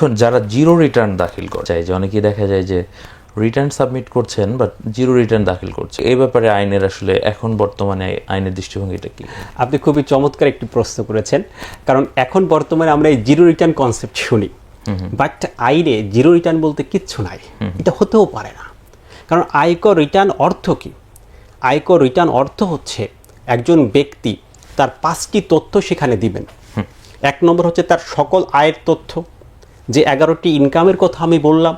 এখন যারা zero return দাখিল করে চাই যে অনেকেই দেখা যায় যে রিটার্ন সাবমিট করছেন বাট জিরো রিটার্ন দাখিল করছে। এই ব্যাপারে আইনের আসলে এখন বর্তমানে আইনের দৃষ্টিভঙ্গিটা কি? আপনি খুবই চমৎকার একটি প্রশ্ন করেছেন। কারণ এখন বর্তমানে আমরা এই জিরো রিটার্ন কনসেপ্ট শুনি বাট আইনে জিরো রিটার্ন বলতে কিচ্ছু নাই। এটা হতেও পারে না। কারণ আয়কর রিটার্ন অর্থ কি? আয়কর রিটার্ন অর্থ হচ্ছে একজন ব্যক্তি তার পাঁচটি তথ্য সেখানে দিবেন। এক নম্বর হচ্ছে তার সকল আয়ের তথ্য। যে এগারোটি ইনকামের কথা আমি বললাম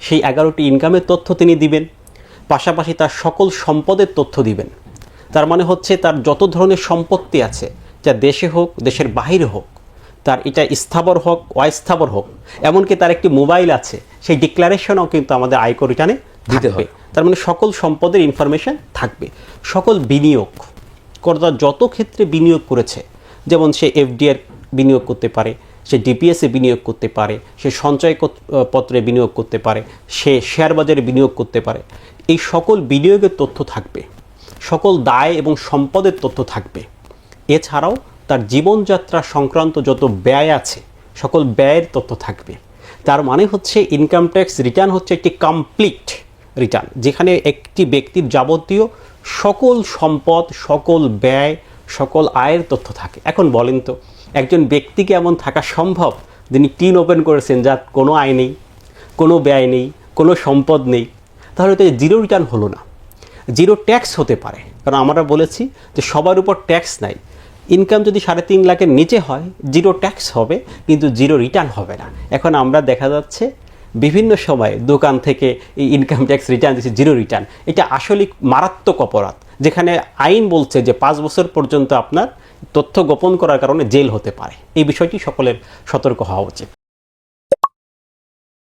সেই এগারোটি ইনকামের তথ্য তিনি দিবেন পাশাপাশি তার সকল সম্পদের তথ্য দিবেন। তার মানে হচ্ছে তার যত ধরনের সম্পত্তি আছে যা দেশে হোক দেশের বাইরে হোক তার এটা স্থাবর হোক অস্থাবর হোক এমনকি তার একটি মোবাইল আছে সেই ডিক্লারেশনও কিন্তু আমাদের আয়কর রিটার্নে দিতে হয়। তার মানে সকল সম্পদের ইনফরমেশন থাকবে। সকল বিনিয়োগ করদাতা যত ক্ষেত্রে বিনিয়োগ করেছে যেমন সে এফডিআর বিনিয়োগ করতে পারে সে ডিপিএসে বিনিয়োগ করতে পারে, সে সঞ্চয় পত্রে বিনিয়োগ করতে পারে, সে শেয়ার বাজারে বিনিয়োগ করতে পারে। এই সকল বিনিয়োগের তথ্য থাকবে, সকল দায় এবং সম্পদের তথ্য থাকবে। এছাড়াও তার জীবনযাত্রা সংক্রান্ত যত ব্যয় আছে, সকল ব্যয়ের তথ্য থাকবে। তার মানে হচ্ছে ইনকাম ট্যাক্স রিটার্ন হচ্ছে একটি কমপ্লিট রিটার্ন যেখানে একটি ব্যক্তির যাবতীয় সকল সম্পদ, সকল ব্যয় সকল আয়ের তথ্য থাকে। এখন বলেন তো, একজন ব্যক্তিকে এমন থাকা সম্ভব যিনি টিন ওপেন করেছেন যার কোনো আয় নেই, কোনো ব্যয় নেই, কোনো সম্পদ নেই? তাহলে তো জিরো রিটার্ন হলো না। জিরো ট্যাক্স হতে পারে। কারণ আমরা বলেছি যে সবার উপর ট্যাক্স নাই। ইনকাম যদি সাড়ে তিন লাখের নিচে হয় জিরো ট্যাক্স হবে, কিন্তু জিরো রিটার্ন হবে না। এখন আমরা দেখা যাচ্ছে বিভিন্ন সময়ে দোকান থেকে এই ইনকাম ট্যাক্স রিটার্ন দিচ্ছে জিরো রিটার্ন এটা আসলে মারাত্মক অপরাধ। যেখানে আইন বলছে যে পাঁচ বছর পর্যন্ত আপনার তথ্য গোপন করার কারণে জেল হতে পারে। এই বিষয়টি সকলের সতর্ক হওয়া উচিত।